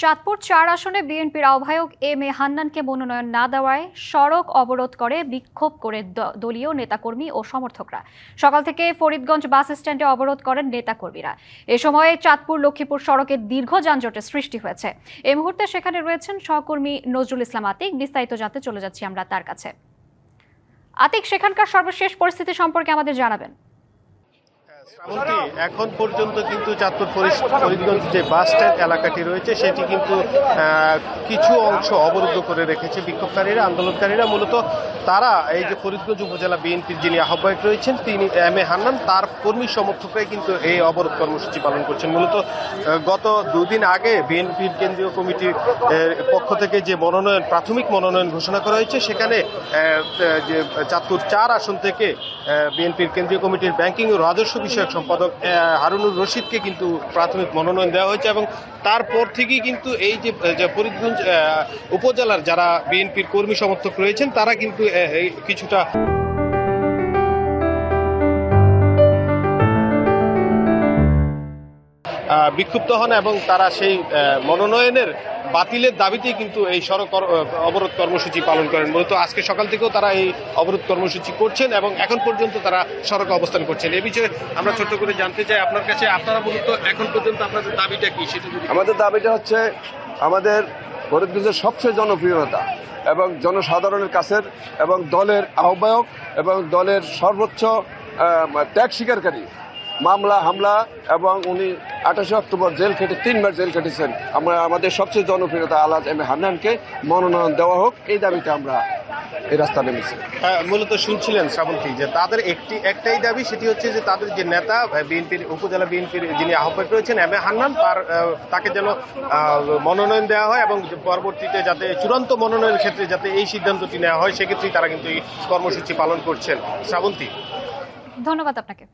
চাঁদপুর চার আসনে বিএনপির আহ্বায়ক এম এ হান্নানকে মনোনয়ন না দেওয়ায় সড়ক অবরোধ করে বিক্ষোভ করে দলীয় নেতাকর্মী ও সমর্থকরা। সকাল থেকে ফরিদগঞ্জ বাস স্ট্যান্ডে অবরোধ করেন নেতাকর্মীরা। এ সময়ে চাঁদপুর লক্ষ্মীপুর সড়কে দীর্ঘ যানজটের সৃষ্টি হয়েছে। এই মুহূর্তে সেখানে রয়েছেন সহকর্মী নজরুল ইসলাম আতিক। বিস্তারিত জানতে চলে যাচ্ছি আমরা তার কাছে। আতিক, সেখানকার সর্বশেষ পরিস্থিতি সম্পর্কে আমাদের জানাবেন। এখন পর্যন্ত কিন্তু চাঁদপুর ফরিদগঞ্জ যে বাস স্ট্যান্ড এলাকাটি রয়েছে সেটি কিন্তু কিছু অংশ অবরুদ্ধ করে রেখেছে বিক্ষোভকারীরা আন্দোলনকারীরা। মূলত তারা এই যে ফরিদগঞ্জ উপজেলা বিএনপির যিনি আহ্বায়ক রয়েছেন তিনি এম এ হান্নান তার কর্মী সমর্থকরাই কিন্তু এই অবরোধ কর্মসূচি পালন করছেন। মূলত গত দুদিন আগে বিএনপির কেন্দ্রীয় কমিটির পক্ষ থেকে যে মনোনয়ন প্রাথমিক মনোনয়ন ঘোষণা করা হয়েছে সেখানে যে চাঁদপুর চার আসন থেকে বিএনপির কেন্দ্রীয় কমিটির ব্যাংকিং ও রাজস্ব বিষয়ক সম্পাদক হারুনুর রশিদকে কিন্তু প্রাথমিক মনোনয়ন দেওয়া হয়েছে এবং তারপর থেকেই কিন্তু এই যে ফরিদগঞ্জ উপজেলার যারা বিএনপির কর্মী সমর্থক রয়েছেন, তারা কিন্তু কিছুটা বিক্ষুব্ধ হন এবং তারা সেই মনোনয়নের বাতিলের দাবিতেই কিন্তু এই সড়ক অবরোধ কর্মসূচি পালন করেন। মূলত আজকে সকাল থেকেও তারা এই অবরোধ কর্মসূচি করছেন এবং এখন পর্যন্ত তারা সড়কে অবস্থান করছেন। এ বিষয়ে আমরা ছোট্ট করে জানতে চাই, আপনার কাছে আপনারা মূলত এখন পর্যন্ত আপনাদের দাবিটা কি সেটা আমাদের দাবিটা হচ্ছে আমাদের ফরিদগঞ্জের সবচেয়ে জনপ্রিয়তা এবং জনসাধারণের কাছের এবং দলের আহ্বায়ক এবং দলের সর্বোচ্চ ত্যাগ স্বীকারকারী মামলা হামলা এবং উনি আঠাশে অক্টোবর জেল খেটে তিনবার জেল খেটেছেন। আমরা আমাদের সবচেয়ে জনপ্রিয়তা আলাজ এম এ হান্নানকে মনোনয়ন দেওয়া হোক এই দাবিতে আমরা এই রাস্তা নেমেছি। হ্যাঁ, মূলত শুনছিলেন শ্রাবন্তী যে তাদের একটি একটাই দাবি সেটি হচ্ছে যে তাদের যে নেতা বিএনপির উপজেলা বিএনপির যিনি আহ্বায়ক রয়েছেন এম এ হান্নান তার তাকে যেন মনোনয়ন দেওয়া হয় এবং পরবর্তীতে যাতে চূড়ান্ত মনোনয়নের ক্ষেত্রে যাতে এই সিদ্ধান্তটি নেওয়া হয় সেক্ষেত্রেই তারা কিন্তু এই কর্মসূচি পালন করছেন। শ্রাবন্তী। ধন্যবাদ আপনাকে।